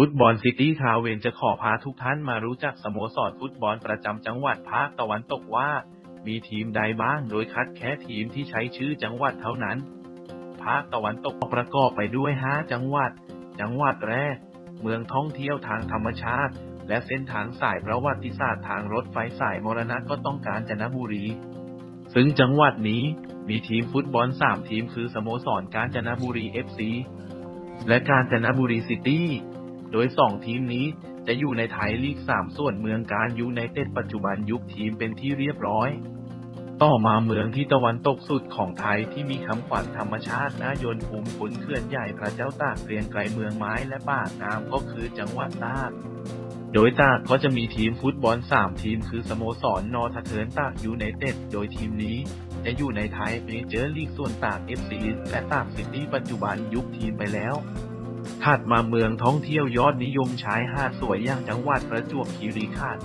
ฟุตบอลซิตี้คาวเวนจะขอพาทุกท่านมารู้จักสโมสรฟุตบอลประจำจังหวัดภาคตะวันตกว่า มีทีมใดบ้างโดยคัดแค่ทีมที่ใช้ชื่อจังหวัดเท่านั้น ภาคตะวันตกประกอบไปด้วย 5 จังหวัด จังหวัดแรก เมืองท่องเที่ยวทางธรรมชาติ และเส้นทางสายประวัติศาสตร์ทางรถไฟสายมรณะก็ต้องการจนบุรี ซึ่งจังหวัดนี้มีทีมฟุตบอล 3 ทีมคือสโมสรกาญจนบุรี FC และกาญจนบุรีซิตี้ โดย 2 ทีมนี้จะอยู่ในไทยลีก 3 ส่วนเมืองการยูไนเต็ดปัจจุบันยุคทีมเป็นที่เรียบร้อย ต่อมาเมืองที่ตะวันตกสุดของไทยที่มีคำขวัญธรรมชาติน่ายนภูมิขุนเขื่อนใหญ่พระเจ้าตากเรียงไกรเมืองไม้และป่างามก็คือจังหวัดตากโดยตากก็จะมีทีมฟุตบอล 3 ทีมคือสโมสรนอทเทิร์นตากยูไนเต็ดโดยทีมนี้จะอยู่ในไทยเมเจอร์ลีกส่วนตาก FC และตากซิตี้ปัจจุบันยุคทีมไปแล้ว ถัดมาเมืองท่องเที่ยวยอดนิยมชายหาดสวยอย่างจังหวัดประจวบคีรีขันธ์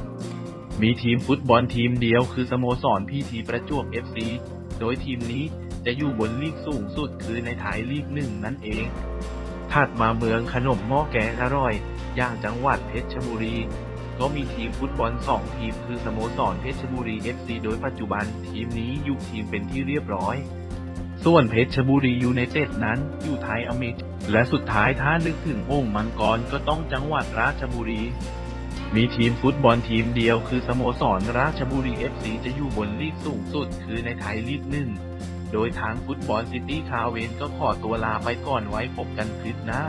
มีทีมฟุตบอลทีมเดียวคือสโมสรพีทีประจวบ FC โดยทีมนี้จะอยู่บนลีกสูงสุดคือในไทยลีกหนึ่งนั่นเอง ถัดมาเมืองขนมหม้อแกงอร่อย อย่างจังหวัดเพชรบุรี ก็มีทีมฟุตบอล2ทีมคือสโมสรเพชรบุรี FC โดยปัจจุบันทีมนี้อยุคทีมเป็นที่เรียบร้อย ส่วนเพชรบุรียูไนเต็ดนั้นอยู่ไทยอเมริกและสุดท้ายถ้านึกถึงโอ่งมังกรก็ต้องจังหวัดราชบุรี มีทีมฟุตบอลทีมเดียวคือสโมสรราชบุรีเอฟซีจะอยู่บนลีกสูงสุดคือในไทยลีกหนึ่ง โดยทางฟุตบอลซิตี้คาเวนก็ขอตัวลาไปก่อนไว้พบกันคลิปหน้า